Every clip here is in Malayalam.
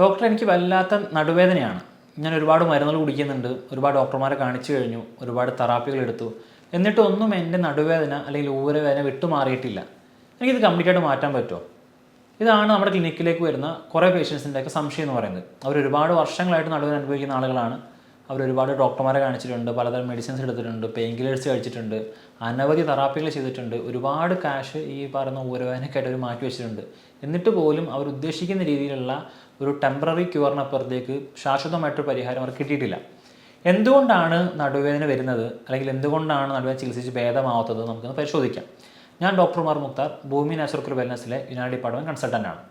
ഡോക്ടർ എനിക്ക് വല്ലാത്ത നടുവേദനയാണ്. ഞാൻ ഒരുപാട് മരുന്നുകൾ കുടിക്കുന്നുണ്ട് ഒരുപാട് ഡോക്ടർമാരെ കാണിച്ചു കഴിഞ്ഞു ഒരുപാട് തെറാപ്പികൾ എടുത്തു. എന്നിട്ടൊന്നും എന്റെ നടുവേദന അല്ലെങ്കിൽ ഊരവേദന വിട്ടുമാറിയിട്ടില്ല എനിക്കിത് കംപ്ലീറ്റ് ആയിട്ട് മാറ്റാൻ പറ്റുമോ? ഇതാണ് നമ്മുടെ ക്ലിനിക്കിലേക്ക് വരുന്ന കുറേ പേഷ്യൻസിന്റെയൊക്കെ സംശയം എന്ന് പറയുന്നത്. അവർ ഒരുപാട് വർഷങ്ങളായിട്ട് നടുവേദന അനുഭവിക്കുന്ന ആളുകളാണ്. അവർ ഒരുപാട് ഡോക്ടർമാരെ കാണിച്ചിട്ടുണ്ട് പലതരം മെഡിസിൻസ് എടുത്തിട്ടുണ്ട് പെയിൻ കില്ലേഴ്സ് കഴിച്ചിട്ടുണ്ട് അനവധി തെറാപ്പികൾ ചെയ്തിട്ടുണ്ട്. ഒരുപാട് കാശ് ഈ പറയുന്ന ഊരവേദനയ്ക്കായിട്ട് അവർ മാറ്റി വെച്ചിട്ടുണ്ട് എന്നിട്ട് പോലും അവർ ഉദ്ദേശിക്കുന്ന രീതിയിലുള്ള ഒരു ടെമ്പററി ക്യൂറിനപ്പുറത്തേക്ക് ശാശ്വതമായിട്ടൊരു പരിഹാരം അവർക്ക് കിട്ടിയിട്ടില്ല. എന്തുകൊണ്ടാണ് നടുവേദന വരുന്നത്? അല്ലെങ്കിൽ എന്തുകൊണ്ടാണ് നടുവേദന ചികിത്സിച്ച് ഭേദമാവാത്തത്? നമുക്കൊന്ന് പരിശോധിക്കാം. ഞാൻ ഡോക്ടർമാർ മുക്താർ ഭൂമി നാച്ചുറൽ വെൽനസ്സിലെ യുണൈറ്റഡ് ഡിപ്പാർട്ട്മെന്റ് കൺസൾട്ടന്റ് ആണ്.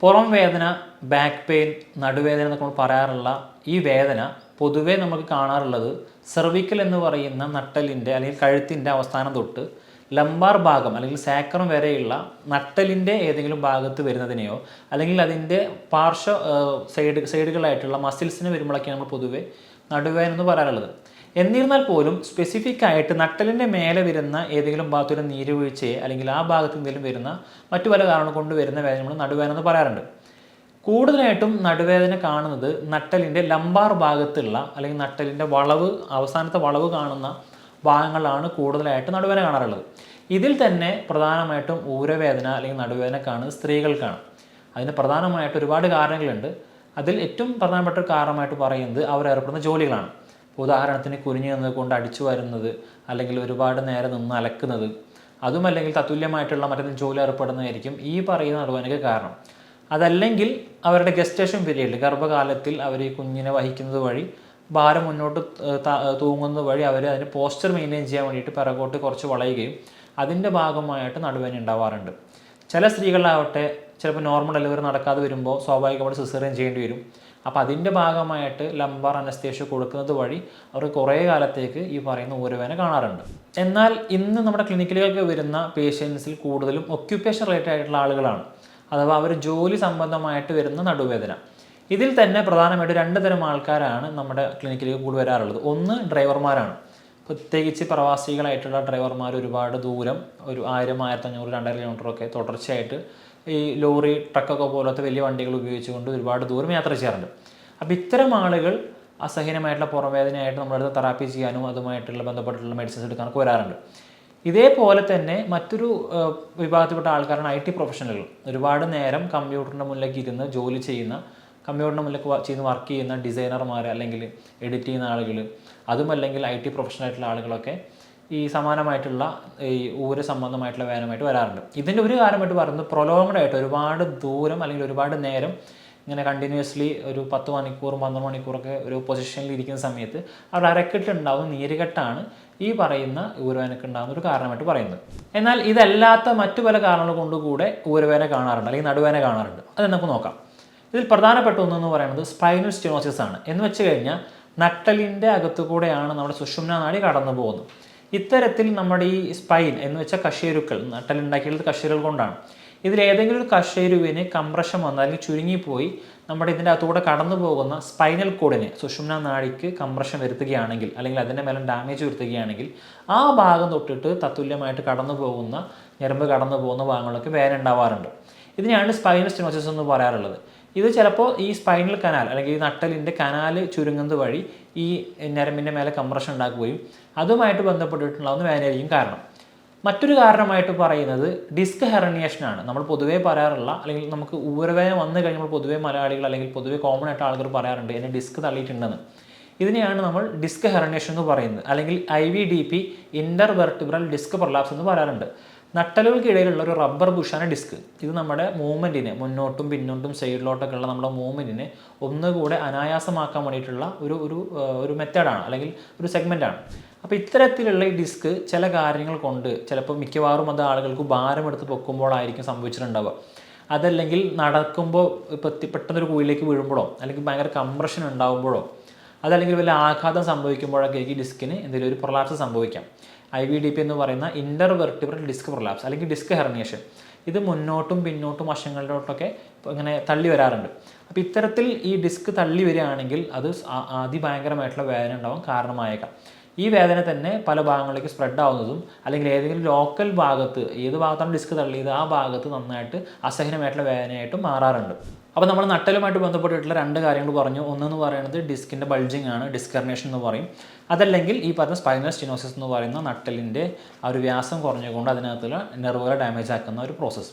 പുറം വേദന ബാക്ക് പെയിൻ നടുവേദന എന്നൊക്കെ നമ്മൾ പറയാറുള്ള ഈ വേദന പൊതുവേ നമുക്ക് കാണാറുള്ളത് സെർവിക്കൽ എന്ന് പറയുന്ന നട്ടലിന്റെ അല്ലെങ്കിൽ കഴുത്തിന്റെ അവസ്ഥാനം തൊട്ട് ലംബാർ ഭാഗം അല്ലെങ്കിൽ സാക്രം വരെയുള്ള നട്ടലിന്റെ ഏതെങ്കിലും ഭാഗത്ത് വരുന്നതിനെയോ അല്ലെങ്കിൽ അതിന്റെ പാർശ്വ സൈഡ് സൈഡുകളായിട്ടുള്ള മസിൽസിന് വരുമ്പോഴൊക്കെയാണ് നമ്മൾ പൊതുവെ നടുവേദന എന്ന് പറയാറുള്ളത്. എന്നിരുന്നാൽ പോലും സ്പെസിഫിക് ആയിട്ട് നട്ടലിന്റെ മേലെ വരുന്ന ഏതെങ്കിലും ഭാഗത്തൊരു നീരുവീഴ്ചയെ അല്ലെങ്കിൽ ആ ഭാഗത്ത് എന്തെങ്കിലും വരുന്ന മറ്റു പല കാരണം കൊണ്ട് വരുന്ന വേദന നമ്മൾ നടുവേദന എന്ന് പറയാറുണ്ട്. കൂടുതലായിട്ടും നടുവേദന കാണുന്നത് നട്ടലിന്റെ ലംബാർ ഭാഗത്തുള്ള അല്ലെങ്കിൽ നട്ടലിന്റെ വളവ് അവസാനത്തെ വളവ് കാണുന്ന ഭാഗങ്ങളാണ് കൂടുതലായിട്ട് നടുവേദന കാണാറുള്ളത്. ഇതിൽ തന്നെ പ്രധാനമായിട്ടും ഊരവേദന അല്ലെങ്കിൽ നടുവേദന കാണുന്നത് സ്ത്രീകൾക്കാണ്. അതിന് പ്രധാനമായിട്ട് ഒരുപാട് കാരണങ്ങളുണ്ട്. അതിൽ ഏറ്റവും പ്രധാനപ്പെട്ട ഒരു കാരണമായിട്ട് പറയുന്നത് അവർ ഏർപ്പെടുന്ന ജോലികളാണ്. ഉദാഹരണത്തിന് കുനിഞ്ഞു നിന്നത് കൊണ്ട് അടിച്ചു വരുന്നത് അല്ലെങ്കിൽ ഒരുപാട് നേരം നിന്ന് അലക്കുന്നത്. അതുമല്ലെങ്കിൽ തത്തുല്യമായിട്ടുള്ള മറ്റൊരു ജോലി ഏർപ്പെടുന്നതായിരിക്കും ഈ പറയുന്ന നടുവേദനയ്ക്ക് കാരണം. അതല്ലെങ്കിൽ അവരുടെ ഗസ്റ്റേഷൻ പീരീഡിൽ ഗർഭകാലത്തിൽ അവർ ഈ കുഞ്ഞിനെ വഹിക്കുന്നത് വഴി ഭാരം മുന്നോട്ട് തൂങ്ങുന്നത് വഴി അവർ അതിന് പോസ്റ്റർ മെയിന്റെയിൻ ചെയ്യാൻ വേണ്ടിയിട്ട് പിറകോട്ട് കുറച്ച് വളയുകയും അതിന്റെ ഭാഗമായിട്ട് നടുവേദന ഉണ്ടാവാറുണ്ട്. ചില സ്ത്രീകളിലാവട്ടെ ചിലപ്പോൾ നോർമൽ ഡെലിവറി നടക്കാതെ വരുമ്പോൾ സ്വാഭാവികമായിട്ട് സിസേറിയൻ ചെയ്യേണ്ടി വരും. അപ്പോൾ അതിന്റെ ഭാഗമായിട്ട് ലംബാർ അനസ്തേഷ്യ കൊടുക്കുന്നത് വഴി അവർ കുറേ കാലത്തേക്ക് ഈ പറയുന്ന ഊരവേന കാണാറുണ്ട്. എന്നാൽ ഇന്ന് നമ്മുടെ ക്ലിനിക്കിലേക്ക് വരുന്ന പേഷ്യൻസിൽ കൂടുതലും ഒക്യുപ്പേഷൻ റിലേറ്റഡ് ആയിട്ടുള്ള ആളുകളാണ്. അഥവാ അവർ ജോലി സംബന്ധമായിട്ട് വരുന്ന നടുവേദന. ഇതിൽ തന്നെ പ്രധാനമായിട്ട് രണ്ട് തരം ആൾക്കാരാണ് നമ്മുടെ ക്ലിനിക്കിലേക്ക് കൂടി വരാറുള്ളത്. ഒന്ന് ഡ്രൈവർമാരാണ് പ്രത്യേകിച്ച് പ്രവാസികളായിട്ടുള്ള ഡ്രൈവർമാർ ഒരുപാട് ദൂരം ഒരു ആയിരം ആയിരത്തഞ്ഞൂറ് രണ്ടായിരം കിലോമീറ്ററൊക്കെ തുടർച്ചയായിട്ട് ഈ ലോറി ട്രക്കൊക്കെ പോലത്തെ വലിയ വണ്ടികൾ ഉപയോഗിച്ചുകൊണ്ട് ഒരുപാട് ദൂരം യാത്ര ചെയ്യാറുണ്ട്. അപ്പോൾ ഇത്തരം ആളുകൾ അസഹനമായിട്ടുള്ള പുറംവേദനയായിട്ട് നമ്മുടെ അടുത്ത് തെറാപ്പി ചെയ്യാനും അതുമായിട്ടുള്ള ബന്ധപ്പെട്ടിട്ടുള്ള മെഡിസിൻസ് എടുക്കാനൊക്കെ വരാറുണ്ട്. ഇതേപോലെ തന്നെ മറ്റൊരു വിഭാഗത്തിൽപ്പെട്ട ആൾക്കാരാണ് ഐ ടി പ്രൊഫഷണലുകൾ ഒരുപാട് നേരം കമ്പ്യൂട്ടറിന്റെ മുന്നിലേക്ക് ഇരുന്ന് ജോലി ചെയ്യുന്ന കമ്പ്യൂട്ടറിന്റെ മുന്നിലേക്ക് ചെയ്ത് വർക്ക് ചെയ്യുന്ന ഡിസൈനർമാർ അല്ലെങ്കിൽ എഡിറ്റ് ചെയ്യുന്ന ആളുകൾ അതും അല്ലെങ്കിൽ ഐ ടി പ്രൊഫഷണൽ ആയിട്ടുള്ള ആളുകളൊക്കെ ഈ സമാനമായിട്ടുള്ള ഈ ഊര സംബന്ധമായിട്ടുള്ള വേനമായിട്ട് വരാറുണ്ട്. ഇതിന്റെ ഒരു കാരണമായിട്ട് പറയുന്നത് പ്രൊലോങ്ഡ് ആയിട്ട് ഒരുപാട് ദൂരം അല്ലെങ്കിൽ ഒരുപാട് നേരം ഇങ്ങനെ കണ്ടിന്യൂസ്ലി ഒരു പത്ത് മണിക്കൂർ പന്ത്രണ്ട് മണിക്കൂറൊക്കെ ഒരു പൊസിഷനിൽ ഇരിക്കുന്ന സമയത്ത് അവരുടെ അരക്കെട്ടുണ്ടാവുന്ന നീരുകെട്ടാണ് ഈ പറയുന്ന ഊരവേനക്ക് ഉണ്ടാകുന്ന ഒരു കാരണമായിട്ട് പറയുന്നത്. എന്നാൽ ഇതല്ലാത്ത മറ്റു പല കാരണങ്ങൾ കൊണ്ടുകൂടെ ഊരവേന കാണാറുണ്ട് അല്ലെങ്കിൽ നടുവേന കാണാറുണ്ട്. അത് നമുക്ക് നോക്കാം. ഇതിൽ പ്രധാനപ്പെട്ട ഒന്നെന്ന് പറയുന്നത് സ്പൈനൽ സ്റ്റിനോസിസ് ആണ്. എന്ന് വെച്ച് കഴിഞ്ഞാൽ നട്ടലിന്റെ അകത്തു കൂടെയാണ് നമ്മുടെ സുഷുമ്ന നാടി കടന്നു പോകുന്നത്. ഇത്തരത്തിൽ നമ്മുടെ ഈ സ്പൈൻ എന്ന് വെച്ചാൽ കശേരുക്കൾ നട്ടലുണ്ടാക്കിയിട്ടുള്ളത് കശേരുകൾ കൊണ്ടാണ്. ഇതിൽ ഏതെങ്കിലും ഒരു കശേരുവിന് കംപ്രഷൻ വന്നാൽ അല്ലെങ്കിൽ ചുരുങ്ങിപ്പോയി നമ്മുടെ ഇതിന്റെ അകത്തൂടെ കടന്നു പോകുന്ന സ്പൈനൽ കോഡിന് സുഷുമ്ന നാടിക്ക് കംപ്രഷൻ വരുത്തുകയാണെങ്കിൽ അല്ലെങ്കിൽ അതിന്റെ മേലെ ഡാമേജ് വരുത്തുകയാണെങ്കിൽ ആ ഭാഗം തൊട്ടിട്ട് തത്തുല്യമായിട്ട് കടന്നു പോകുന്ന ഞരമ്പ് കടന്നു പോകുന്ന ഭാഗങ്ങളൊക്കെ വേദന ഉണ്ടാവാറുണ്ട്. ഇതിനെയാണ് സ്പൈനൽ സ്റ്റിനോസിസ് എന്ന് പറയാറുള്ളത്. ഇത് ചിലപ്പോൾ ഈ സ്പൈനൽ കനാൽ അല്ലെങ്കിൽ ഈ നട്ടലിന്റെ കനാൽ ചുരുങ്ങുന്നത് വഴി ഈ ഞരമ്പിന്റെ മേലെ കംപ്രഷൻ ഉണ്ടാക്കുകയും അതുമായിട്ട് ബന്ധപ്പെട്ടിട്ടുണ്ടാകുന്ന വേദനയായിരിക്കും കാരണം. മറ്റൊരു കാരണമായിട്ട് പറയുന്നത് ഡിസ്ക് ഹെറണിയേഷനാണ് നമ്മൾ പൊതുവേ പറയാറുള്ള അല്ലെങ്കിൽ നമുക്ക് ഊരവേദന വന്നു കഴിഞ്ഞാൽ പൊതുവേ മലയാളികൾ അല്ലെങ്കിൽ പൊതുവേ കോമൺ ആയിട്ട് ആളുകൾ പറയാറുണ്ട് എന്നെ ഡിസ്ക് തള്ളിയിട്ടുണ്ടെന്ന്. ഇതിനെയാണ് നമ്മൾ ഡിസ്ക് ഹെറണിയേഷൻ എന്ന് പറയുന്നത്. അല്ലെങ്കിൽ I V D P intervertebral disc prolapse എന്ന് പറയാറുണ്ട്. നട്ടലുകൾക്കിടയിലുള്ള ഒരു റബ്ബർ ബുഷാണ് ഡിസ്ക്. ഇത് നമ്മുടെ മൂവ്മെന്റിനെ മുന്നോട്ടും പിന്നോട്ടും സൈഡിലോട്ടൊക്കെ ഉള്ള നമ്മുടെ മൂവ്മെന്റിനെ ഒന്നുകൂടെ അനായാസമാക്കാൻ വേണ്ടിയിട്ടുള്ള ഒരു ഒരു ഒരു മെത്തേഡാണ് അല്ലെങ്കിൽ ഒരു സെഗ്മെന്റാണ് അപ്പോൾ ഇത്തരത്തിലുള്ള ഈ ഡിസ്ക് ചില കാര്യങ്ങൾ കൊണ്ട് ചിലപ്പോൾ മിക്കവാറും അത് ആളുകൾക്ക് ഭാരമെടുത്ത് പൊക്കുമ്പോഴായിരിക്കും സംഭവിച്ചിട്ടുണ്ടാവുക. അതല്ലെങ്കിൽ നടക്കുമ്പോൾ ഇപ്പോൾ പെട്ടെന്നൊരു കുഴിയിലേക്ക് വീഴുമ്പോഴോ അല്ലെങ്കിൽ ഭയങ്കര കംപ്രഷൻ ഉണ്ടാകുമ്പോഴോ അതല്ലെങ്കിൽ വലിയ ആഘാതം സംഭവിക്കുമ്പോഴൊക്കെ ഈ ഡിസ്കിന് എന്തെങ്കിലും ഒരു പ്രൊലാപ്സ് സംഭവിക്കാം. ഐ വി ഡി പി എന്ന് പറയുന്ന ഇന്റർ വെർട്ടിബ്രൽ ഡിസ്ക് പ്രൊലാപ്സ് അല്ലെങ്കിൽ ഡിസ്ക് ഹെർണിയേഷൻ ഇത് മുന്നോട്ടും പിന്നോട്ടും വശങ്ങളിലോട്ടൊക്കെ ഇങ്ങനെ തള്ളി വരാറുണ്ട്. അപ്പോൾ ഇത്തരത്തിൽ ഈ ഡിസ്ക് തള്ളി വരികയാണെങ്കിൽ അത് അതിഭയങ്കരമായിട്ടുള്ള വേദന ഉണ്ടാവാൻ കാരണമായേക്കാം. ഈ വേദന തന്നെ പല ഭാഗങ്ങളിലേക്ക് സ്പ്രെഡ് ആവുന്നതും അല്ലെങ്കിൽ ഏതെങ്കിലും ലോക്കൽ ഭാഗത്ത് ഏത് ഭാഗത്താണ് ഡിസ്ക് തള്ളിയത് ആ ഭാഗത്ത് നന്നായിട്ട് അസഹനമായിട്ടുള്ള വേദനയായിട്ട് മാറാറുണ്ട്. അപ്പോൾ നമ്മൾ നട്ടലുമായിട്ട് ബന്ധപ്പെട്ടിട്ടുള്ള രണ്ട് കാര്യങ്ങൾ പറഞ്ഞു. ഒന്നെന്ന് പറയുന്നത് ഡിസ്കിന്റെ ബൾജിങ് ആണ് ഡിസ്കർണേഷൻ എന്ന് പറയും. അതല്ലെങ്കിൽ ഈ പറഞ്ഞ സ്പൈനൽ സ്റ്റിനോസിസ് എന്ന് പറയുന്ന നട്ടലിന്റെ ആ ഒരു വ്യാസം കുറഞ്ഞുകൊണ്ട് അതിനകത്തുള്ള നെർവുകളെ ഡാമേജ് ആക്കുന്ന ഒരു പ്രോസസ്സ്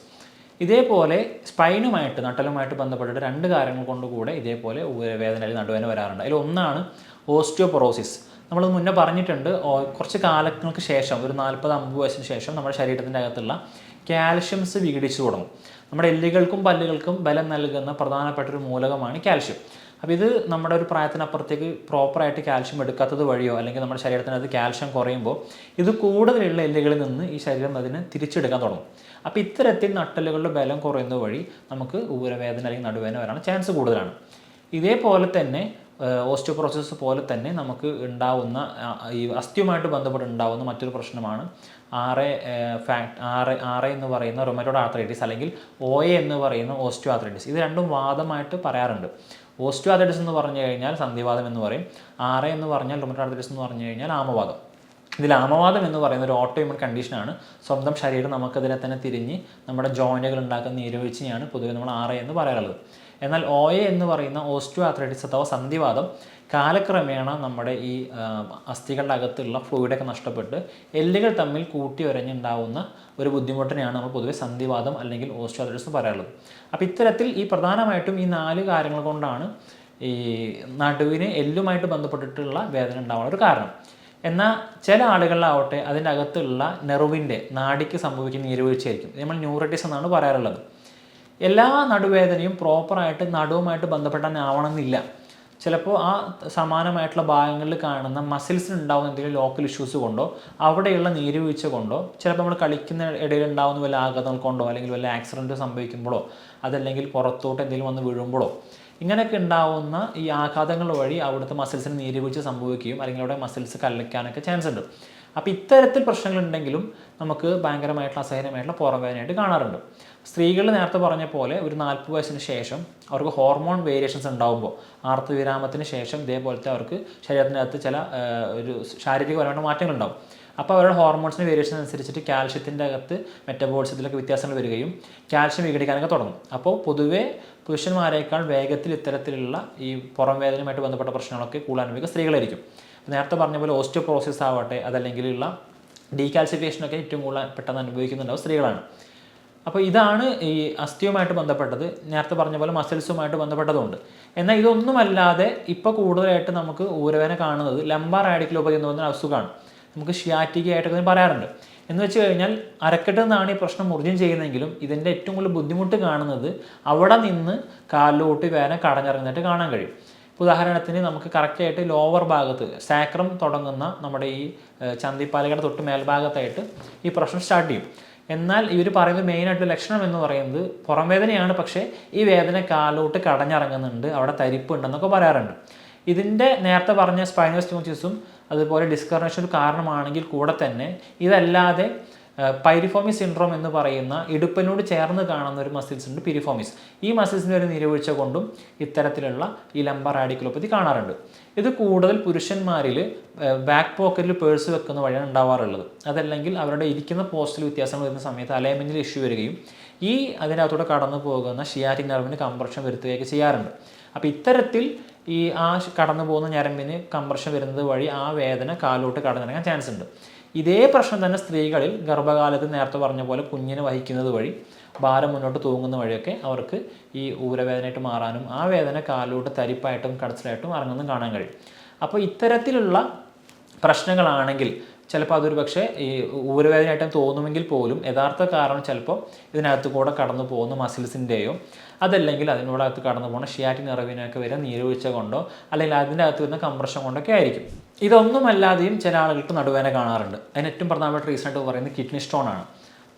ഇതേപോലെ സ്പൈനുമായിട്ട് നട്ടലുമായിട്ട് ബന്ധപ്പെട്ടിട്ട് രണ്ട് കാര്യങ്ങൾ കൊണ്ട് കൂടെ ഇതേപോലെ വേദന അല്ലെങ്കിൽ നടുവേദന വരാറുണ്ട്. അതിൽ ഒന്നാണ് ഓസ്റ്റിയോപൊറോസിസ്. നമ്മൾ മുന്നേ പറഞ്ഞിട്ടുണ്ട് കുറച്ച് കാലങ്ങൾക്ക് ശേഷം ഒരു നാൽപ്പത് അമ്പത് വയസ്സിന് ശേഷം നമ്മുടെ ശരീരത്തിന്റെ അകത്തുള്ള കാൽഷ്യംസ് വിഘടിച്ചു തുടങ്ങും. നമ്മുടെ എല്ലുകൾക്കും പല്ലുകൾക്കും ബലം നൽകുന്ന പ്രധാനപ്പെട്ട ഒരു മൂലകമാണ് കാൽഷ്യം. അപ്പോൾ ഇത് നമ്മുടെ ഒരു പ്രായത്തിനപ്പുറത്തേക്ക് പ്രോപ്പറായിട്ട് കാൽഷ്യം എടുക്കാത്തത് വഴിയോ അല്ലെങ്കിൽ നമ്മുടെ ശരീരത്തിനകത്ത് കാൽഷ്യം കുറയുമ്പോൾ ഇത് കൂടുതലുള്ള എല്ലുകളിൽ നിന്ന് ഈ ശരീരം അതിന് തിരിച്ചെടുക്കാൻ തുടങ്ങും. അപ്പോൾ ഇത്തരത്തിൽ നട്ടലുകളുടെ ബലം കുറയുന്നത് വഴി നമുക്ക് ഊരവേദന അല്ലെങ്കിൽ നടുവേദന വരാനുള്ള ചാൻസ് കൂടുതലാണ്. ഇതേപോലെ തന്നെ ഓസ്റ്റിയോപ്രോസസ് പോലെ തന്നെ നമുക്ക് ഉണ്ടാവുന്ന ഈ അസ്ഥിയുമായിട്ട് ബന്ധപ്പെട്ട് ഉണ്ടാവുന്ന മറ്റൊരു പ്രശ്നമാണ് ആറ് ഫാക്ട് ആറ് ആറ് എന്ന് പറയുന്ന റൊമറ്റോഡ് ആർത്രൈറ്റിസ് അല്ലെങ്കിൽ ഒ എ എന്ന് പറയുന്ന ഓസ്റ്റിയോ ആർത്രൈറ്റിസ് ഇത് രണ്ടും വാദമായിട്ട് പറയാറുണ്ട്. ഓസ്റ്റിയോ ആർത്രൈറ്റിസ് എന്ന് പറഞ്ഞു കഴിഞ്ഞാൽ സന്ധിവാദം എന്ന് പറയും. ആറ് എന്ന് പറഞ്ഞാൽ റൊമാറ്റോഡ് ആർത്രൈറ്റിസ് എന്ന് പറഞ്ഞു കഴിഞ്ഞാൽ ആമവാദം. ഇതിൽ ആമവാദം എന്ന് പറയുന്ന ഒരു ഓട്ടോ ഇമ്യൂൺ കണ്ടീഷനാണ് സ്വന്തം ശരീരം നമുക്കതിനെ തന്നെ തിരിഞ്ഞ് നമ്മുടെ ജോയിന്റുകൾ ഉണ്ടാക്കുന്ന നീരൊഴിച്ചിനെയാണ് പൊതുവെ നമ്മൾ ആറ് എന്ന് പറയാറുള്ളത്. എന്നാൽ ഒ എ എന്ന് പറയുന്ന ഓസ്റ്റിയോ ആത്രൈറ്റിസ് അഥവാ സന്ധിവാദം കാലക്രമേണ നമ്മുടെ ഈ അസ്ഥികളുടെ അകത്തുള്ള ഫ്ലൂയിഡൊക്കെ നഷ്ടപ്പെട്ട് എല്ലുകൾ തമ്മിൽ കൂട്ടി ഉരഞ്ഞുണ്ടാവുന്ന ഒരു ബുദ്ധിമുട്ടിനെയാണ് നമ്മൾ പൊതുവെ സന്ധിവാദം അല്ലെങ്കിൽ ആത്രൈറ്റിസ് എന്ന് പറയാറുള്ളത്. അപ്പോൾ ഇത്തരത്തിൽ ഈ പ്രധാനമായിട്ടും ഈ നാല് കാര്യങ്ങൾ കൊണ്ടാണ് ഈ നടുവിന് എല്ലുമായിട്ട് ബന്ധപ്പെട്ടിട്ടുള്ള വേദന ഉണ്ടാവാനുള്ള ഒരു കാരണം. എന്നാൽ ചില ആളുകളിലാവട്ടെ അതിന്റെ അകത്തുള്ള നെറുവിന്റെ നാടിക്ക് സംഭവിക്കുന്ന നീരുവീഴ്ചയായിരിക്കും നമ്മൾ ന്യൂറൈറ്റിസ് എന്നാണ് പറയാറുള്ളത്. എല്ലാ നടുവേദനയും പ്രോപ്പറായിട്ട് നടുവുമായിട്ട് ബന്ധപ്പെട്ടാവണമെന്നില്ല ചിലപ്പോൾ ആ സമാനമായിട്ടുള്ള ഭാഗങ്ങളിൽ കാണുന്ന മസിൽസിന് ഉണ്ടാകുന്ന എന്തെങ്കിലും ലോക്കൽ ഇഷ്യൂസ് കൊണ്ടോ അവിടെയുള്ള നീരുവീഴ്ച കൊണ്ടോ ചിലപ്പോൾ നമ്മൾ കളിക്കുന്ന ഇടയിൽ ഉണ്ടാകുന്ന വല്ല ആഘാതങ്ങൾ കൊണ്ടോ അല്ലെങ്കിൽ വല്ല ആക്സിഡന്റ് സംഭവിക്കുമ്പോഴോ അതല്ലെങ്കിൽ പുറത്തോട്ട് എന്തെങ്കിലും വന്ന് വീഴുമ്പോഴോ ഇങ്ങനെയൊക്കെ ഉണ്ടാവുന്ന ഈ ആഘാതങ്ങൾ വഴി അവിടുത്തെ മസിൽസിന് നീരുവീഴ്ച സംഭവിക്കുകയും അല്ലെങ്കിൽ അവിടെ മസിൽസ് കല്ലിക്കാനൊക്കെ ചാൻസ് ഉണ്ട്. അപ്പോൾ ഇത്തരത്തിൽ പ്രശ്നങ്ങളുണ്ടെങ്കിലും നമുക്ക് ഭയങ്കരമായിട്ടുള്ള അസഹനമായിട്ടുള്ള പുറം വേദനയായിട്ട് കാണാറുണ്ട്. സ്ത്രീകൾ നേരത്തെ പറഞ്ഞ പോലെ ഒരു നാൽപ്പത് വയസ്സിന് ശേഷം അവർക്ക് ഹോർമോൺ വേരിയേഷൻസ് ഉണ്ടാകുമ്പോൾ ആർത്തവിരാമത്തിന് ശേഷം ഇതേപോലത്തെ അവർക്ക് ശരീരത്തിനകത്ത് ചില ഒരു ശാരീരികപരമായിട്ട് മാറ്റങ്ങളുണ്ടാവും അപ്പോൾ അവരുടെ ഹോർമോൺസിന് വേരിയേഷൻ അനുസരിച്ചിട്ട് കാൽഷ്യത്തിന്റെ അകത്ത് മെറ്റബോളിസത്തിലൊക്കെ വ്യത്യാസങ്ങൾ വരികയും കാൽഷ്യം വിഘടിക്കാനൊക്കെ തുടങ്ങും. അപ്പോൾ പൊതുവേ പുരുഷന്മാരെക്കാൾ വേഗത്തിൽ ഇത്തരത്തിലുള്ള ഈ പുറം വേദനയുമായിട്ട് ബന്ധപ്പെട്ട പ്രശ്നങ്ങളൊക്കെ അനുഭവിക്കുക സ്ത്രീകളായിരിക്കും. നേരത്തെ പറഞ്ഞ പോലെ ഓസ്റ്റിയോപ്രോസിസ് ആവട്ടെ അതല്ലെങ്കിലുള്ള ഡീകാൽസിഫിക്കേഷനൊക്കെ ഏറ്റവും കൂടുതൽ പെട്ടെന്ന് അനുഭവിക്കുന്നുണ്ടാവും സ്ത്രീകളാണ്. അപ്പോൾ ഇതാണ് ഈ അസ്ഥിയുമായിട്ട് ബന്ധപ്പെട്ടത്. നേരത്തെ പറഞ്ഞ പോലെ മസിൽസുമായിട്ട് ബന്ധപ്പെട്ടതുണ്ട് എന്നാൽ ഇതൊന്നുമല്ലാതെ ഇപ്പോൾ കൂടുതലായിട്ട് നമുക്ക് ഊരവേന കാണുന്നത് ലംബാർ ആഡിക്ലോപ്പതി എന്ന് പറഞ്ഞ അസുഖമാണ് നമുക്ക് ഷിയാറ്റിക ആയിട്ടൊക്കെ പറയാറുണ്ട്. എന്ന് വെച്ച് കഴിഞ്ഞാൽ അരക്കെട്ട് നിന്നാണ് ഈ പ്രശ്നം മുറിഞ്ഞും ചെയ്യുന്നതെങ്കിലും ഇതിന്റെ ഏറ്റവും കൂടുതൽ ബുദ്ധിമുട്ട് കാണുന്നത് അവിടെ നിന്ന് കാലിലോട്ട് വേന കടഞ്ഞിറങ്ങുന്നതായിട്ട് കാണാൻ കഴിയും. ഉദാഹരണത്തിന് നമുക്ക് കറക്റ്റായിട്ട് ലോവർ ഭാഗത്ത് സാക്രം തുടങ്ങുന്ന നമ്മുടെ ഈ ചന്തിപ്പാലയുടെ തൊട്ട് മേൽഭാഗത്തായിട്ട് ഈ പ്രശ്നം സ്റ്റാർട്ട് ചെയ്യും. എന്നാൽ ഇവർ പറയുന്നത് മെയിനായിട്ട് ലക്ഷണം എന്ന് പറയുന്നത് പുറം വേദനയാണ് പക്ഷേ ഈ വേദന കാലോട്ട് കടഞ്ഞിറങ്ങുന്നുണ്ട് അവിടെ തരിപ്പ് ഉണ്ടെന്നൊക്കെ പറയാറുണ്ട്. ഇതിന്റെ നേരത്തെ പറഞ്ഞ സ്പൈനോസ്റ്റോസിസും അതുപോലെ ഡിസ്കർണേഷൻ കാരണമാണെങ്കിൽ കൂടെ തന്നെ ഇതല്ലാതെ പൈരിഫോമിസ് സിൻഡ്രോം എന്ന് പറയുന്ന ഇടുപ്പിനോട് ചേർന്ന് കാണുന്ന ഒരു മസിൽസ് ഉണ്ട് പിരിഫോമിസ് ഈ മസിൽസിന്റെ ഒരു നിരവീഴ്ച കൊണ്ടും ഇത്തരത്തിലുള്ള ഈ ലംബർ റാഡിക്കുലോപ്പതി കാണാറുണ്ട്. ഇത് കൂടുതൽ പുരുഷന്മാരിൽ ബാക്ക് പോക്കറ്റിൽ പേഴ്സ് വെക്കുന്ന വഴിയാണ് ഉണ്ടാവാറുള്ളത്. അതല്ലെങ്കിൽ അവരുടെ ഇരിക്കുന്ന പോസ്റ്റിൽ വ്യത്യാസം വരുന്ന സമയത്ത് അലൈൻമെന്റിൽ ഇഷ്യൂ വരികയും ഈ അതിനകത്തൂടെ കടന്നു പോകുന്ന ഷിയാറ്റിക് നെർവിന് കംപ്രഷൻ വരുത്തുകയൊക്കെ ചെയ്യാറുണ്ട്. അപ്പോൾ ഇത്തരത്തിൽ ഈ ആ കടന്നു പോകുന്ന ഞരമ്പിന് കംപ്രഷൻ വരുന്നത് വഴി ആ വേദന കാലോട്ട് കടന്നിറങ്ങാൻ ചാൻസ് ഉണ്ട്. ഇതേ പ്രശ്നം തന്നെ സ്ത്രീകളിൽ ഗർഭകാലത്ത് നേരത്തെ പറഞ്ഞ പോലെ കുഞ്ഞിനെ വഹിക്കുന്നത് വഴി ഭാരം മുന്നോട്ട് തൂങ്ങുന്ന വഴിയൊക്കെ അവർക്ക് ഈ ഊരവേദനയായിട്ട് മാറാനും ആ വേദന കാലോട്ട് തരിപ്പായിട്ടും കടച്ചിലായിട്ടും ഇറങ്ങുന്നതും കാണാൻ കഴിയും. അപ്പോൾ ഇത്തരത്തിലുള്ള പ്രശ്നങ്ങളാണെങ്കിൽ ചിലപ്പോൾ അതൊരു പക്ഷേ ഈ ഊരവേദനയായിട്ടും തോന്നുമെങ്കിൽ പോലും യഥാർത്ഥ കാരണം ചിലപ്പോൾ ഇതിനകത്ത് കൂടെ കടന്നു പോകുന്ന മസിൽസിന്റെയോ അതല്ലെങ്കിൽ അതിനോടകത്ത് കടന്നു പോകുന്ന ഷിയാറ്റിൻ നിറവിനൊക്കെ വരെ നീരൊഴിച്ച കൊണ്ടോ അല്ലെങ്കിൽ അതിന്റെ അകത്ത് വരുന്ന കംപ്രഷൻ കൊണ്ടൊക്കെ ആയിരിക്കും. ഇതൊന്നുമല്ലാതെയും ചില ആളുകൾക്ക് നടുവേന കാണാറുണ്ട്. അതിന് ഏറ്റവും പ്രധാനപ്പെട്ട റീസൺ ആയിട്ട് പറയുന്നത് കിഡ്നി സ്റ്റോൺ ആണ്.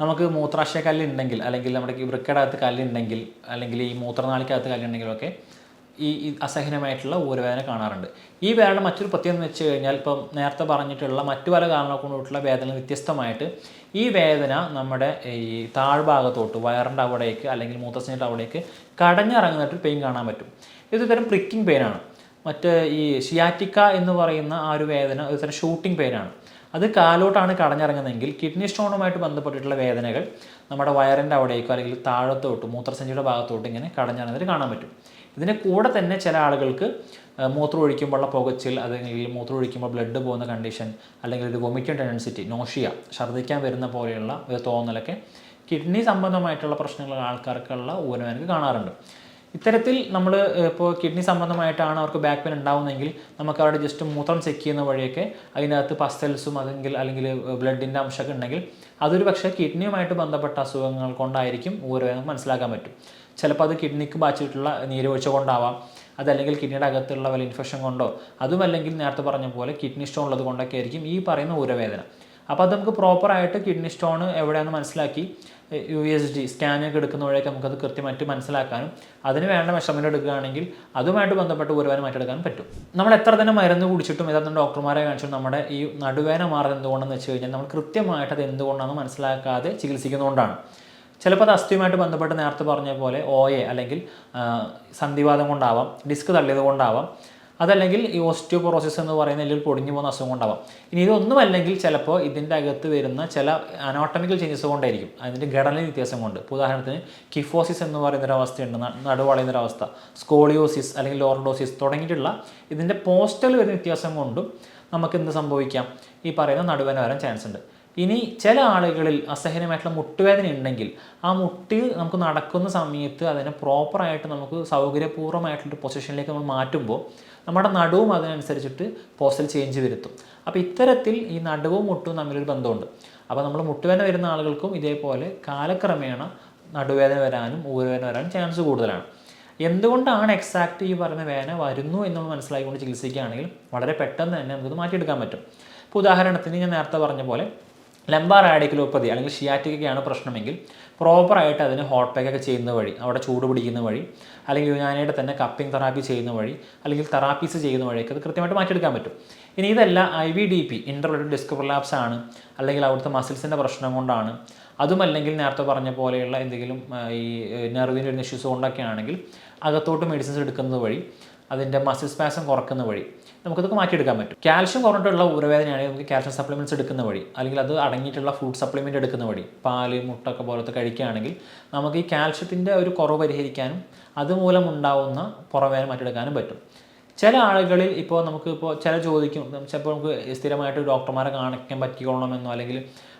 നമുക്ക് മൂത്രാശയ കല്ലുണ്ടെങ്കിൽ അല്ലെങ്കിൽ നമ്മുടെ ഈ വൃക്കടകത്ത് കല്ലുണ്ടെങ്കിൽ അല്ലെങ്കിൽ ഈ മൂത്രനാളിക്കകത്ത് കല്ലുണ്ടെങ്കിലൊക്കെ ഈ അസഹനമായിട്ടുള്ള ഊരവേദന കാണാറുണ്ട്. ഈ വേദന മറ്റൊരു പ്രത്യേകത എന്ന് വെച്ച് കഴിഞ്ഞാൽ ഇപ്പം നേരത്തെ പറഞ്ഞിട്ടുള്ള മറ്റു പല കാരണങ്ങൾ വേദന വ്യത്യസ്തമായിട്ട് ഈ വേദന നമ്മുടെ ഈ താഴ്ഭാഗത്തോട്ട് വയറിന്റെ അവിടേക്ക് അല്ലെങ്കിൽ മൂത്രത്തിന്റെ അവിടേക്ക് കടഞ്ഞിറങ്ങുന്നതായിട്ട് പെയിൻ കാണാൻ പറ്റും. ഇതൊരു തരം പ്രിക്കിംഗ് പെയിനാണ് മറ്റ് ഈ ഷിയാറ്റിക്ക എന്ന് പറയുന്ന ആ ഒരു വേദന ഒരു തരം ഷൂട്ടിംഗ് പെയിനാണ് അത് കാലോട്ടാണ് കടഞ്ഞിറങ്ങുന്നതെങ്കിൽ കിഡ്നി സ്റ്റോണുമായിട്ട് ബന്ധപ്പെട്ടിട്ടുള്ള വേദനകൾ നമ്മുടെ വയറിന്റെ അവിടേക്കോ അല്ലെങ്കിൽ താഴത്തോട്ട് മൂത്രസഞ്ചിയുടെ ഭാഗത്തോട്ട് ഇങ്ങനെ കടഞ്ഞിറങ്ങുന്നത് കാണാൻ പറ്റും. ഇതിന്റെ കൂടെ തന്നെ ചില ആളുകൾക്ക് മൂത്രം ഒഴിക്കുമ്പോഴുള്ള പുകച്ചിൽ അല്ലെങ്കിൽ മൂത്രം ഒഴിക്കുമ്പോൾ ബ്ലഡ് പോകുന്ന കണ്ടീഷൻ അല്ലെങ്കിൽ ഒരു വൊമിറ്റിംഗ് ടെൻഡൻസിറ്റി നോഷിയ ഛർദ്ദിക്കാൻ വരുന്ന പോലെയുള്ള ഒരു തോന്നലൊക്കെ കിഡ്നി സംബന്ധമായിട്ടുള്ള പ്രശ്നങ്ങൾ ആൾക്കാർക്കുള്ള ഊനവേനക്ക് കാണാറുണ്ട്. ഇത്തരത്തിൽ നമ്മൾ ഇപ്പോൾ കിഡ്നി സംബന്ധമായിട്ടാണ് അവർക്ക് ബാക്ക് പെയിൻ ഉണ്ടാവുന്നതെങ്കിൽ നമുക്ക് അവിടെ ജസ്റ്റ് മൂത്രം ചെക്ക് ചെയ്യുന്ന വഴിയൊക്കെ അതിനകത്ത് പസ്റ്റൽസും അല്ലെങ്കിൽ അല്ലെങ്കിൽ ബ്ലഡിന്റെ അംശമൊക്കെ ഉണ്ടെങ്കിൽ അതൊരു പക്ഷേ കിഡ്നിയുമായിട്ട് ബന്ധപ്പെട്ട അസുഖങ്ങൾ കൊണ്ടായിരിക്കും ഊരവേദന മനസ്സിലാക്കാൻ പറ്റും. ചിലപ്പോൾ അത് കിഡ്നിക്ക് ബാധിച്ചിട്ടുള്ള നീരൊഴിച്ച കൊണ്ടാവാം. അതല്ലെങ്കിൽ കിഡ്നിയുടെ അകത്തുള്ള വല്ല ഇൻഫെക്ഷൻ കൊണ്ടോ അതുമല്ലെങ്കിൽ നേരത്തെ പറഞ്ഞ പോലെ കിഡ്നി സ്റ്റോൺ ഉള്ളത് കൊണ്ടൊക്കെ ആയിരിക്കും ഈ പറയുന്ന ഊരവേദന. അപ്പോൾ അത് നമുക്ക് പ്രോപ്പറായിട്ട് കിഡ്നി സ്റ്റോൺ എവിടെയാണെന്ന് മനസ്സിലാക്കി യു എസ് ഡി സ്കാനൊക്കെ എടുക്കുന്ന വഴിയൊക്കെ നമുക്കത് കൃത്യമായിട്ട് മനസ്സിലാക്കാനും അതിന് വേണ്ട മെഷർമെന്റ് എടുക്കുകയാണെങ്കിൽ അതുമായിട്ട് ബന്ധപ്പെട്ട് ഊരവേദന മാറ്റിയെടുക്കാനും പറ്റും. നമ്മൾ എത്ര തന്നെ മരുന്ന് കുടിച്ചിട്ടും ഇതൊന്നും ഡോക്ടർമാരെ കാണിച്ചിട്ടും നമ്മുടെ ഈ നടുവേന മാറുന്നത് എന്തുകൊണ്ടെന്ന് വെച്ച് കഴിഞ്ഞാൽ നമ്മൾ കൃത്യമായിട്ട് അത് എന്തുകൊണ്ടാണെന്ന് മനസ്സിലാക്കാതെ ചികിത്സിക്കുന്നതുകൊണ്ടാണ്. ചിലപ്പോൾ അത് അസ്ഥിയുമായിട്ട് ബന്ധപ്പെട്ട് നേരത്തെ പറഞ്ഞ പോലെ ഓയെ അല്ലെങ്കിൽ സന്ധിവാദം കൊണ്ടാവാം ഡിസ്ക് തള്ളിയത് കൊണ്ടാവാം അതല്ലെങ്കിൽ ഈ ഓസ്റ്റിയോപൊറോസിസ് എന്ന് പറയുന്ന എല്ലിൽ പൊടിഞ്ഞു പോകുന്ന അസുഖം കൊണ്ടാവാം ഇനി ഇതൊന്നും അല്ലെങ്കിൽ ചിലപ്പോൾ ഇതിന്റെ അകത്ത് വരുന്ന ചില അനോട്ടമിക്കൽ ചേഞ്ചസ് കൊണ്ടായിരിക്കും. അതിന്റെ ഘടന വ്യത്യാസം കൊണ്ട്. ഉദാഹരണത്തിന് കിഫോസിസ് എന്ന് പറയുന്ന ഒരു അവസ്ഥയുണ്ട്. നടുവളയുന്ന അവസ്ഥ. സ്കോളിയോസിസ് അല്ലെങ്കിൽ ലോർഡോസിസ് തുടങ്ങിയിട്ടുള്ള ഇതിന്റെ പോസ്റ്റൽ വരുന്ന വ്യത്യാസം കൊണ്ടും നമുക്ക് എന്ത് സംഭവിക്കാം? ഈ പറയുന്ന നടുവേന വരാൻ ചാൻസ് ഉണ്ട്. ഇനി ചില ആളുകളിൽ അസഹനമായിട്ടുള്ള മുട്ടുവേദന ഉണ്ടെങ്കിൽ ആ മുട്ട് നമുക്ക് നടക്കുന്ന സമയത്ത് അതിനെ പ്രോപ്പറായിട്ട് നമുക്ക് സൗകര്യപൂർവമായിട്ടുള്ള പൊസിഷനിലേക്ക് നമ്മൾ മാറ്റുമ്പോൾ നമ്മുടെ നടുവും അതിനനുസരിച്ചിട്ട് പോസ്റ്റൽ ചേഞ്ച് വരുത്തും. അപ്പോൾ ഇത്തരത്തിൽ ഈ നടുവും മുട്ടും തമ്മിലൊരു ബന്ധമുണ്ട്. അപ്പോൾ നമ്മൾ മുട്ടുവേദന വരുന്ന ആളുകൾക്കും ഇതേപോലെ കാലക്രമേണ നടുവേദന വരാനും ഊരവേദന വരാനും ചാൻസ് കൂടുതലാണ്. എന്തുകൊണ്ടാണ് എക്സാക്റ്റ് ഈ പറഞ്ഞ വേദന വരുന്നു എന്ന് മനസ്സിലാക്കിക്കൊണ്ട് ചികിത്സിക്കുകയാണെങ്കിൽ വളരെ പെട്ടെന്ന് തന്നെ നമുക്കത് മാറ്റിയെടുക്കാൻ പറ്റും. ഇപ്പോൾ ഉദാഹരണത്തിന് ഞാൻ നേരത്തെ പറഞ്ഞ പോലെ ലംബാർ ആഡിക്കലോപ്പതി അല്ലെങ്കിൽ ഷിയാറ്റിക്കൊക്കെയാണ് പ്രശ്നമെങ്കിൽ പ്രോപ്പറായിട്ട് അതിന് ഹോട്ട് പാക്ക് ഒക്കെ ചെയ്യുന്ന വഴി അവിടെ ചൂട് പിടിക്കുന്ന വഴി അല്ലെങ്കിൽ യുനാനയുടെ തന്നെ കപ്പിംഗ് തെറാപ്പി ചെയ്യുന്ന വഴി അല്ലെങ്കിൽ തെറാപ്പീസ് ചെയ്യുന്ന വഴിയൊക്കെ അത് കൃത്യമായിട്ട് മാറ്റിയെടുക്കാൻ പറ്റും. ഇനി ഇതല്ല I V D P intervertebral disc prolapse ആണ് അല്ലെങ്കിൽ അവിടുത്തെ മസിൽസിന്റെ പ്രശ്നം കൊണ്ടാണ്. അതുമല്ലെങ്കിൽ നേരത്തെ പറഞ്ഞ പോലെയുള്ള എന്തെങ്കിലും ഈ നെർവിന്റെ ഒരു ഇഷ്യൂസ് കൊണ്ടൊക്കെ ആണെങ്കിൽ അകത്തോട്ട് മെഡിസിൻസ് എടുക്കുന്നത് വഴി അതിന്റെ മസിൽ സ്പാസം കുറക്കുന്ന വഴി നമുക്കതൊക്കെ മാറ്റിയെടുക്കാൻ പറ്റും. കാൽഷ്യം കുറഞ്ഞിട്ടുള്ള ഉറവേദനയാണെങ്കിൽ നമുക്ക് കാൽഷ്യം സപ്ലിമെന്റ്സ് എടുക്കുന്ന വഴി അല്ലെങ്കിൽ അത് അടങ്ങിയിട്ടുള്ള ഫുഡ് സപ്ലിമെന്റ് എടുക്കുന്ന വഴി പാൽ മുട്ടൊക്കെ പോലത്തെ കഴിക്കുകയാണെങ്കിൽ നമുക്ക് ഈ കാൽഷ്യത്തിന്റെ ഒരു കുറവ് പരിഹരിക്കാനും അതുമൂലം ഉണ്ടാവുന്ന പുറവേദന മാറ്റിയെടുക്കാനും പറ്റും. ചില ആളുകളിൽ ഇപ്പോൾ നമുക്ക് ഇപ്പോൾ ചില ചോദിക്കും ചിലപ്പോൾ നമുക്ക് സ്ഥിരമായിട്ട് ഡോക്ടർമാരെ കാണിക്കാൻ പറ്റിക്കൊള്ളണമെന്നോ അല്ലെങ്കിൽ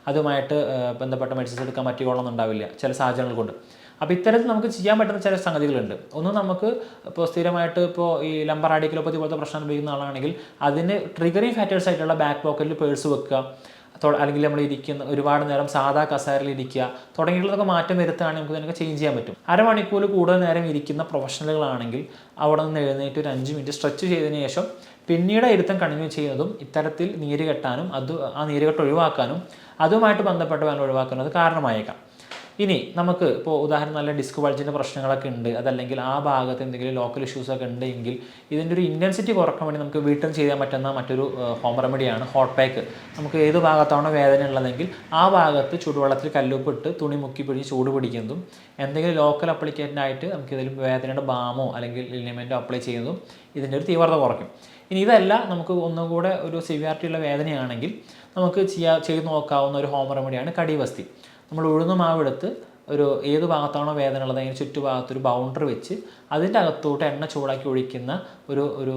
അതുമായിട്ട് ബന്ധപ്പെട്ട മെഡിസിൻസ് എടുക്കാൻ പറ്റിക്കൊള്ളണമെന്നുണ്ടാവില്ല ചില സാഹചര്യങ്ങൾ കൊണ്ട്. അപ്പോൾ ഇത്തരത്തിൽ നമുക്ക് ചെയ്യാൻ പറ്റുന്ന ചില സംഗതികളുണ്ട്. ഒന്ന് നമുക്ക് ഇപ്പോൾ സ്ഥിരമായിട്ട് ഇപ്പോൾ ഈ ലംബർ ആഡിക്കലോപ്പത്തി പോലത്തെ പ്രശ്നം അനുഭവിക്കുന്ന ആളാണെങ്കിൽ അതിന് ട്രിഗറിങ് ഫാക്ടേഴ്സ് ആയിട്ടുള്ള ബാക്ക് പോക്കറ്റിൽ പേഴ്സ് വെക്കുക. അല്ലെങ്കിൽ നമ്മൾ ഇരിക്കുന്ന ഒരുപാട് നേരം സാധാ കസേരയിൽ ഇരിക്കുക. തുടങ്ങിയിട്ടുള്ളതൊക്കെ മാറ്റം വരുത്തുകയാണെങ്കിൽ നമുക്ക് ഇതിനൊക്കെ ചേഞ്ച് ചെയ്യാൻ പറ്റും. അരമണിക്കൂർ കൂടുതൽ നേരം ഇരിക്കുന്ന പ്രൊഫഷണലുകളാണെങ്കിൽ അവിടെ നിന്ന് എഴുന്നേറ്റ് ഒരു അഞ്ച് മിനിറ്റ് സ്ട്രെച്ച് ചെയ്തതിന് ശേഷം പിന്നീട് ഇരുത്തം കണ്ടിന്യൂ ചെയ്യുന്നതും ഇത്തരത്തിൽ നീര് കെട്ടാനും അത് ആ നീര് കെട്ട് ഒഴിവാക്കാനും അതുമായിട്ട് ബന്ധപ്പെട്ട് വേണം ഒഴിവാക്കുന്നത് കാരണമായേക്കാം. ഇനി നമുക്ക് ഇപ്പോൾ ഉദാഹരണം നല്ല ഡിസ്ക് ബൾജിന്റെ പ്രശ്നങ്ങളൊക്കെ ഉണ്ട്. അതല്ലെങ്കിൽ ആ ഭാഗത്ത് എന്തെങ്കിലും ലോക്കൽ ഇഷ്യൂസ് ഒക്കെ ഉണ്ടെങ്കിൽ ഇതിന്റെ ഒരു ഇന്റൻസിറ്റി കുറയ്ക്കാൻ വേണ്ടി നമുക്ക് വീട്ടിൽ ചെയ്യാൻ പറ്റുന്ന മറ്റൊരു ഹോം റെമഡിയാണ് ഹോട്ട് പാക്ക് നമുക്ക് ഏത് ഭാഗത്താണോ വേദന ഉള്ളതെങ്കിൽ ആ ഭാഗത്ത് ചൂടുവെള്ളത്തിൽ കല്ലുപ്പിട്ട് തുണി മുക്കി പിടിച്ച് ചൂട് പിടിക്കുന്നതും എന്തെങ്കിലും ലോക്കൽ അപ്ലിക്കേഷനായിട്ട് നമുക്ക് ഇതിൽ വേദനയുടെ ബാമോ അല്ലെങ്കിൽ ലിനിമെന്റോ അപ്ലൈ ചെയ്യുന്നതും ഇതിന്റെ ഒരു തീവ്രത കുറയ്ക്കും. ഇനി ഇതല്ല നമുക്ക് ഒന്നുകൂടെ ഒരു സിവിയാരിറ്റി ഉള്ള വേദനയാണെങ്കിൽ നമുക്ക് ചെയ്യാ ചെയ്ത് നോക്കാവുന്ന ഒരു ഹോം റെമഡിയാണ് കടിവസ്തി. നമ്മൾ ഉഴുന്ന മാവെടുത്ത് ഒരു ഏത് ഭാഗത്താണോ വേദന ഉള്ളത് അതിന് ചുറ്റുഭാഗത്ത് ഒരു ബൗണ്ടറി വെച്ച് അതിന്റെ അകത്തോട്ട് എണ്ണ ചൂടാക്കി ഒഴിക്കുന്ന ഒരു ഒരു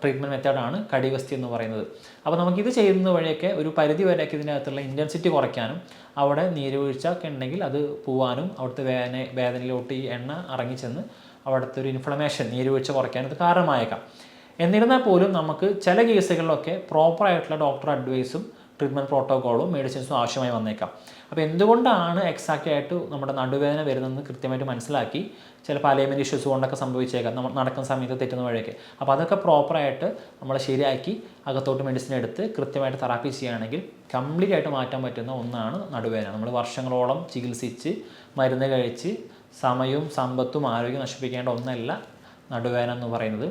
ട്രീറ്റ്മെന്റ് മെത്തേഡാണ് കടിവസ്തി എന്ന് പറയുന്നത്. അപ്പോൾ നമുക്കിത് ചെയ്യുന്ന വഴിയൊക്കെ ഒരു പരിധി വരെയൊക്കെ ഇതിനകത്തുള്ള ഇന്റൻസിറ്റി കുറയ്ക്കാനും അവിടെ നീരുവീഴ്ച ഒക്കെ ഉണ്ടെങ്കിൽ അത് പോവാനും അവിടുത്തെ വേദന വേദനയിലോട്ട് ഈ എണ്ണ ഇറങ്ങിച്ചെന്ന് അവിടുത്തെ ഒരു ഇൻഫ്ലമേഷൻ നീരുവീഴ്ച കുറയ്ക്കാനും ഇത് കാരണമായേക്കാം. എന്നിരുന്നാൽ പോലും നമുക്ക് ചില കേസുകളിലൊക്കെ പ്രോപ്പറായിട്ടുള്ള ഡോക്ടർ അഡ്വൈസും ട്രീറ്റ്മെന്റ് പ്രോട്ടോക്കോളും മെഡിസിൻസും ആവശ്യമായി വന്നേക്കാം. അപ്പോൾ എന്തുകൊണ്ടാണ് എക്സാക്റ്റ് ആയിട്ട് നമ്മുടെ നടുവേദന വരുന്നതെന്ന് കൃത്യമായിട്ട് മനസ്സിലാക്കി ചിലപ്പോൾ അലൈൻമെന്റ് ഇഷ്യൂസ് കൊണ്ടൊക്കെ സംഭവിച്ചേക്കാം. നമ്മൾ നടക്കുന്ന സമയത്ത് തെറ്റുന്ന വഴിയൊക്കെ. അപ്പോൾ അതൊക്കെ പ്രോപ്പറായിട്ട് നമ്മൾ ശരിയാക്കി അകത്തോട്ട് മെഡിസിൻ എടുത്ത് കൃത്യമായിട്ട് തെറാപ്പി ചെയ്യുകയാണെങ്കിൽ കംപ്ലീറ്റ് ആയിട്ട് മാറ്റാൻ പറ്റുന്ന ഒന്നാണ് നടുവേദന. നമ്മൾ വർഷങ്ങളോളം ചികിത്സിച്ച് മരുന്ന് കഴിച്ച് സമയവും സമ്പത്തും ആരോഗ്യം നശിപ്പിക്കേണ്ട ഒന്നല്ല നടുവേദന എന്ന് പറയുന്നത്.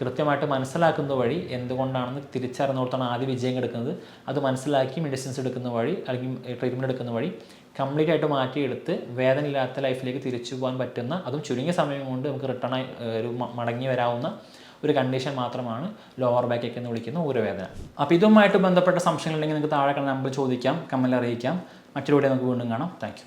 കൃത്യമായിട്ട് മനസ്സിലാക്കുന്ന വഴി എന്തുകൊണ്ടാണെന്ന് തിരിച്ചറിഞ്ഞോർത്താണ് ആദ്യം വിജയം എടുക്കുന്നത് അത് മനസ്സിലാക്കി മെഡിസിൻസ് എടുക്കുന്ന വഴി അല്ലെങ്കിൽ ട്രീറ്റ്മെന്റ് എടുക്കുന്ന വഴി കംപ്ലീറ്റ് ആയിട്ട് മാറ്റിയെടുത്ത് വേദനയില്ലാത്ത ലൈഫിലേക്ക് തിരിച്ചു പോകാൻ പറ്റുന്ന അതും ചുരുങ്ങിയ സമയം കൊണ്ട് നമുക്ക് റിട്ടേൺ ആയി ഒരു മടങ്ങി വരാവുന്ന ഒരു കണ്ടീഷൻ മാത്രമാണ് ലോവർ ബാക്ക് ഏക്ക് എന്ന് വിളിക്കുന്ന ഊരവേദന. അപ്പോൾ ഇതുമായിട്ട് ബന്ധപ്പെട്ട സംശയങ്ങൾ ഉണ്ടെങ്കിൽ നിങ്ങൾക്ക് താഴെ കണ്ട നമ്പർ ചോദിക്കാം കമ്മൽ അറിയിക്കാം. മറ്റൊരു വീഡിയോ നമുക്ക് വീണ്ടും കാണാം. താങ്ക്